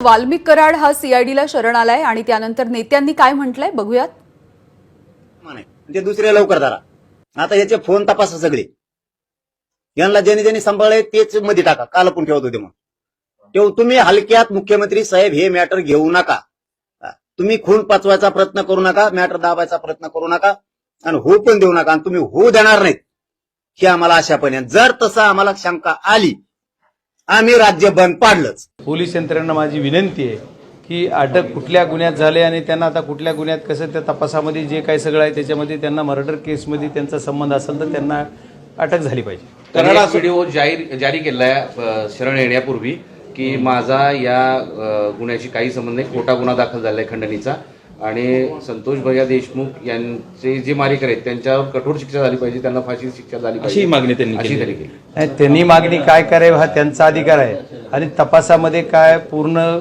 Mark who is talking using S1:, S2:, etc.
S1: वाल्मिक कराड हा सीआयडीला शरण आलाय आणि त्यानंतर नेत्यांनी काय म्हटलंय बघूयात.
S2: ते म्हणजे दुसरे लवकर धरा आता याचे फोन तपासा सगळे. यांना ज्यांनी ज्यांनी सांभाळले तेच मध्ये टाका काल पण ठेवत होते मग तेव्हा तुम्ही हलक्यात मुख्यमंत्री साहेब हे मॅटर घेऊ नका. तुम्ही खून पाचवायचा प्रयत्न करू नका मॅटर दाबायचा प्रयत्न करू नका आणि हो पण देऊ नका आणि तुम्ही होऊ देणार नाहीत हे आम्हाला आशा पण जर तसं आम्हाला शंका आली आम्ही राज्य बंद पाडलंच.
S3: पोलीस यंत्रणा माझी विनंती आहे की अटक कुठल्या गुन्ह्यात झाले आणि त्यांना आता कुठल्या गुन्ह्यात कसं त्या तपासामध्ये जे काही सगळं आहे त्याच्यामध्ये त्यांना मर्डर केसमध्ये त्यांचा संबंध असेल तर त्यांना अटक झाली पाहिजे.
S4: एक व्हिडिओ जाहीर जारी केलाय शरण येण्यापूर्वी की माझा या गुन्ह्याशी काही संबंध नाही खोटा गुन्हा दाखल झालाय खंडणीचा. आणि संतोष भैया देशमुख यांचे जे मारेकर आहेत त्यांच्यावर कठोर शिक्षा झाली पाहिजे त्यांना फाशी शिक्षा झाली पाहिजे.
S5: अशी मागणी त्यांनी
S4: अशी
S5: केली.
S4: त्यांनी केली.
S3: नाही, त्यांनी मागणी काय करावी हा त्यांचा अधिकार आहे. आणि तपासामध्ये काय पूर्ण